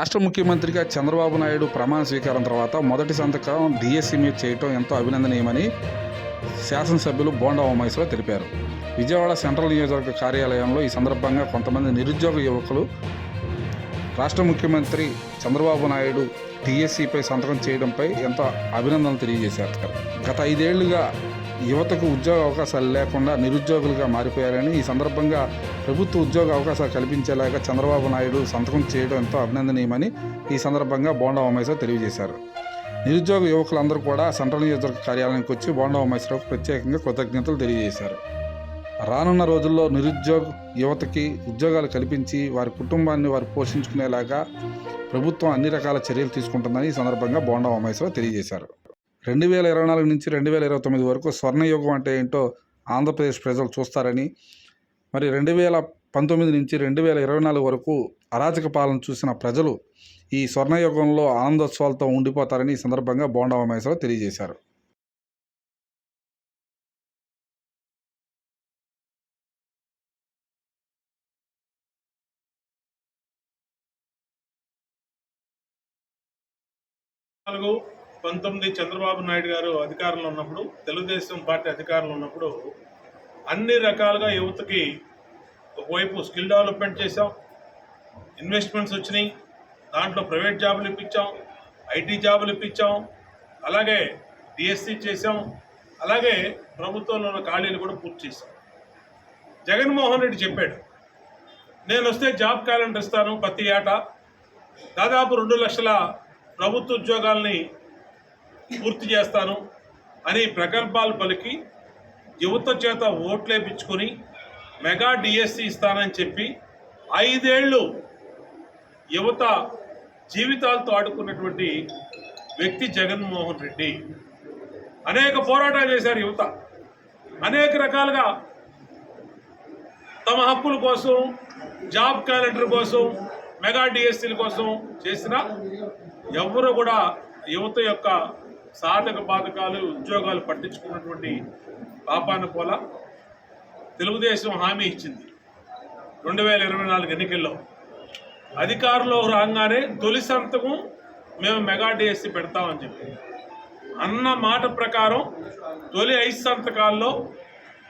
రాష్ట్ర ముఖ్యమంత్రిగా చంద్రబాబు నాయుడు ప్రమాణ స్వీకారం తర్వాత మొదటి సంతకం డిఎస్సి మీద చేయటం ఎంతో అభినందనీయమని శాసనసభ్యులు బోండా ఉమేశ్వర తెలిపారు. విజయవాడ సెంట్రల్ నియోజకవర్గ కార్యాలయంలో ఈ సందర్భంగా కొంతమంది నిరుద్యోగ యువకులు రాష్ట్ర ముఖ్యమంత్రి చంద్రబాబు నాయుడు టీఎస్సీపై సంతకం చేయడంపై ఎంతో అభినందనలు తెలియజేశారు. గత ఐదేళ్ళుగా యువతకు ఉద్యోగ అవకాశాలు లేకుండా నిరుద్యోగులుగా మారిపోయారని ఈ సందర్భంగా ప్రభుత్వ ఉద్యోగ అవకాశాలు కల్పించేలాగా చంద్రబాబు నాయుడు సంతకం చేయడం ఎంతో అభినందనీయమని ఈ సందర్భంగా బోండా ఉమేశ్వర్ తెలియజేశారు. నిరుద్యోగ యువకులందరూ కూడా సెంట్రల్ నియోజకవర్గ కార్యాలయానికి వచ్చి బోండా ఉమేశ్వరరావుకు ప్రత్యేకంగా కృతజ్ఞతలు తెలియజేశారు. రానున్న రోజుల్లో నిరుద్యోగ యువతకి ఉద్యోగాలు కల్పించి వారి కుటుంబాన్ని వారు పోషించుకునేలాగా ప్రభుత్వం అన్ని రకాల చర్యలు తీసుకుంటుందని ఈ సందర్భంగా బోండా ఉమేశ్వరరావు తెలియజేశారు. రెండు వేల ఇరవై నాలుగు నుంచి రెండు వేల ఇరవై తొమ్మిది వరకు స్వర్ణయుగం అంటే ఏంటో ఆంధ్రప్రదేశ్ ప్రజలు చూస్తారని మరి రెండు వేల పంతొమ్మిది నుంచి రెండు వేల ఇరవై నాలుగు వరకు అరాచక పాలన చూసిన ప్రజలు ఈ స్వర్ణయుగంలో ఆనందోత్సవాలతో ఉండిపోతారని ఈ సందర్భంగా బోండా ఉమేశ్వరరావు తెలియజేశారు. నాలుగు పంతొమ్మిది చంద్రబాబు నాయుడు గారు అధికారంలో ఉన్నప్పుడు తెలుగుదేశం పార్టీ అధికారంలో ఉన్నప్పుడు అన్ని రకాలుగా యువతకి ఒకవైపు స్కిల్ డెవలప్మెంట్ చేసాం ఇన్వెస్ట్మెంట్స్ వచ్చినాయి. దాంట్లో ప్రైవేట్ జాబులు ఇప్పించాం. ఐటీ జాబులు ఇప్పించాం. అలాగే డిఎస్సి చేసాం అలాగే ప్రభుత్వంలో ఉన్న ఖాళీలు కూడా పూర్తి చేశాం. జగన్మోహన్ రెడ్డి చెప్పాడు నేను వస్తే జాబ్ క్యాలెండర్ ఇస్తాను ప్రతి ఏటా. దాదాపు రెండు లక్షల ప్రభుత్వ ఉద్యోగాల్ని పూర్తి చేస్తాను అని ప్రగల్భాలు పలికి యువత చేత ఓట్లేపించుకొని మెగా డిఎస్సి ఇస్తానని చెప్పి ఐదేళ్ళు యువత జీవితాలతో ఆడుకున్నటువంటి వ్యక్తి జగన్మోహన్ రెడ్డి. అనేక పోరాటాలు చేశారు యువత. అనేక రకాలుగా తమ హక్కుల కోసం జాబ్ క్యాలెండర్ కోసం మెగా డిఎస్సీల కోసం చేసిన ఎవరు కూడా యువత యొక్క సాధక బాధకాలు ఉద్యోగాలు పట్టించుకున్నటువంటి పాపాన పోల తెలుగుదేశం హామీ ఇచ్చింది. రెండు వేల ఇరవై నాలుగు ఎన్నికల్లో అధికారంలో రాగానే తొలి సంతకం మేము మెగా డిఎస్సి పెడతామని చెప్పి. అన్న మాట ప్రకారం తొలి ఐదు సంతకాల్లో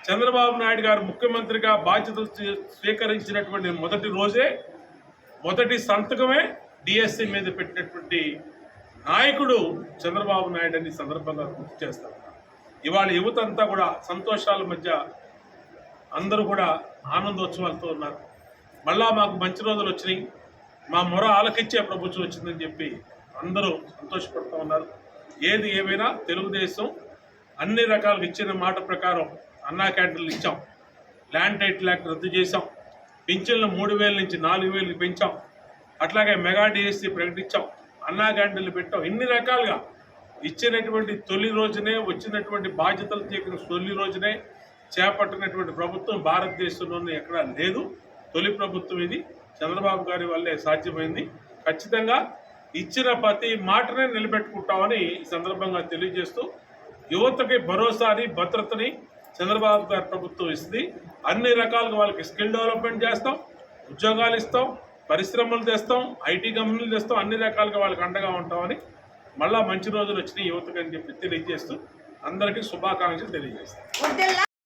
చంద్రబాబు నాయుడు గారు ముఖ్యమంత్రిగా బాధ్యతలు స్వీకరించినటువంటి మొదటి రోజే మొదటి సంతకమే డిఎస్సి మీద పెట్టినటువంటి నాయకుడు చంద్రబాబు నాయుడు అని సందర్భంగా గుర్తు చేస్తారు ఇవాళ యువత అంతా కూడా సంతోషాల మధ్య అందరూ కూడా ఆనందోత్సవాలతో ఉన్నారు. మళ్ళా మాకు మంచి రోజులు వచ్చినాయి. మా మొర ఆలకించే ప్రభుత్వం వచ్చిందని చెప్పి అందరూ సంతోషపడుతూ ఉన్నారు. ఏది ఏమైనా తెలుగుదేశం అన్ని రకాలుగా ఇచ్చిన మాట ప్రకారం అన్నా క్యాంటీన్లు ఇచ్చాం. ల్యాండ్ టైటిల్ యాక్ట్ రద్దు చేశాం. పింఛన్లు మూడు వేల నుంచి నాలుగు వేలకి పెంచాం. అట్లాగే మెగా డిఎస్సీ ప్రకటించాం. అన్నా క్యాంటీన్లు పెట్టాం ఇన్ని రకాలుగా ఇచ్చినటువంటి తొలి రోజునే వచ్చినటువంటి బాధ్యతలు తీసిన తొలి రోజునే చేపట్టినటువంటి ప్రభుత్వం భారతదేశంలోనే ఎక్కడా లేదు. తొలి ప్రభుత్వం ఇది. చంద్రబాబు గారి వల్లే సాధ్యమైంది. ఖచ్చితంగా ఇచ్చిన ప్రతి మాటనే నిలబెట్టుకుంటామని ఈ సందర్భంగా తెలియజేస్తూ యువతకి భరోసాని భద్రతని చంద్రబాబు గారి ప్రభుత్వం ఇస్తుంది. అన్ని రకాలుగా వాళ్ళకి స్కిల్ డెవలప్మెంట్ చేస్తాం ఉద్యోగాలు ఇస్తాం పరిశ్రమలు తెస్తాం ఐటీ కంపెనీలు తెస్తాం అన్ని రకాలుగా వాళ్ళకి అండగా ఉంటామని మళ్ళా మంచి రోజులు వచ్చినాయి యువతకు అని చెప్పి తెలియజేస్తూ అందరికీ శుభాకాంక్షలు తెలియజేస్తాం.